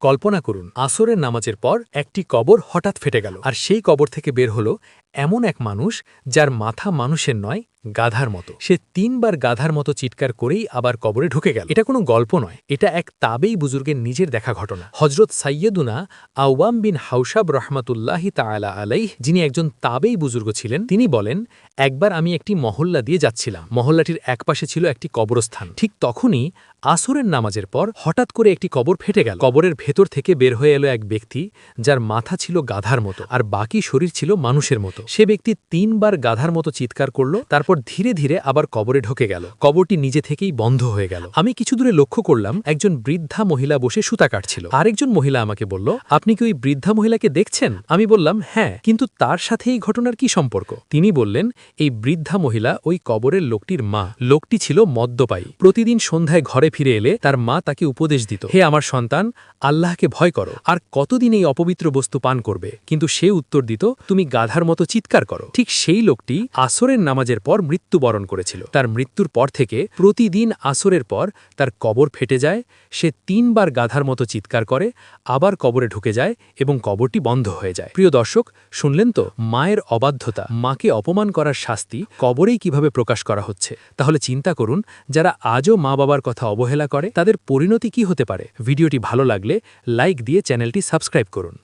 কল্পনা করুন, আসরের নামাজের পর একটি কবর হঠাৎ ফেটে গেল। আর সেই কবর থেকে বের হলো এমন এক মানুষ যার মাথা মানুষের নয়, গাধার মতো। সে তিনবার গাধার মতো চিৎকার করেই আবার কবরে ঢুকে গেল। এটা কোনো গল্প নয়, এটা এক তাবেই বুজুর্গের নিজের দেখা ঘটনা। হজরত সাইয়দুনা আওয়াম বিন হাউসাব রহমাতুল্লাহি তাআলা আলাইহ, যিনি একজন তাবেই বুজুর্গ ছিলেন, তিনি বলেন, একবার আমি একটি মহল্লা দিয়ে যাচ্ছিলাম। মহল্লাটির একপাশে ছিল একটি কবরস্থান। ঠিক তখনই আসরের নামাজের পর হঠাৎ করে একটি কবর ফেটে গেল। কবরের ভেতর থেকে বের হয়ে এলো এক ব্যক্তি যার মাথা ছিল গাধার মতো আর বাকি শরীর ছিল মানুষের মতো। সে ব্যক্তি তিনবার গাধার মতো চিৎকার করল, তারপর ধীরে ধীরে আবার কবরে ঢোকে গেল। কবরটি নিজে থেকেই বন্ধ হয়ে গেল। আমি কিছু দূরে লক্ষ্য করলাম, একজন বৃদ্ধা মহিলা বসে সুতা কাটছিল। আরেকজন মহিলা আমাকে বলল, আপনি কি ওই বৃদ্ধা মহিলাকে দেখছেন? আমি বললাম হ্যাঁ কিন্তু তার সাথে এই ঘটনার কি সম্পর্ক? তিনি বললেন, এই বৃদ্ধা মহিলা ওই কবরের লোকটির মা। লোকটি ছিল মদ্যপায়ী। প্রতিদিন সন্ধ্যায় ঘরে ফিরে এলে তার মা তাকে উপদেশ দিত, হে আমার সন্তান, আল্লাহকে ভয় করো, আর কতদিন এই অপবিত্র বস্তু পান করবে? কিন্তু সে উত্তর দিত, তুমি গাধার মতো চিৎকার করো। ঠিক সেই লোকটি আসরের নামাজের পর মৃত্যুবরণ করেছিল। তার মৃত্যুর পর থেকে প্রতিদিন আসরের পর তার কবর ফেটে যায়, সে তিনবার গাধার মতো চিৎকার করে, আবার কবরে ঢুকে যায় এবং কবরটি বন্ধ হয়ে যায়। প্রিয় দর্শক, শুনলেন তো? মায়ের অবাধ্যতা, মাকে অপমান করার শাস্তি কবরেই কীভাবে প্রকাশ করা হচ্ছে? তাহলে চিন্তা করুন, যারা আজও মা বাবার কথা অবহেলা করে, তাদের পরিণতি কি হতে পারে? ভিডিওটি ভালো লাগলে লাইক দিয়ে চ্যানেলটি সাবস্ক্রাইব করুন।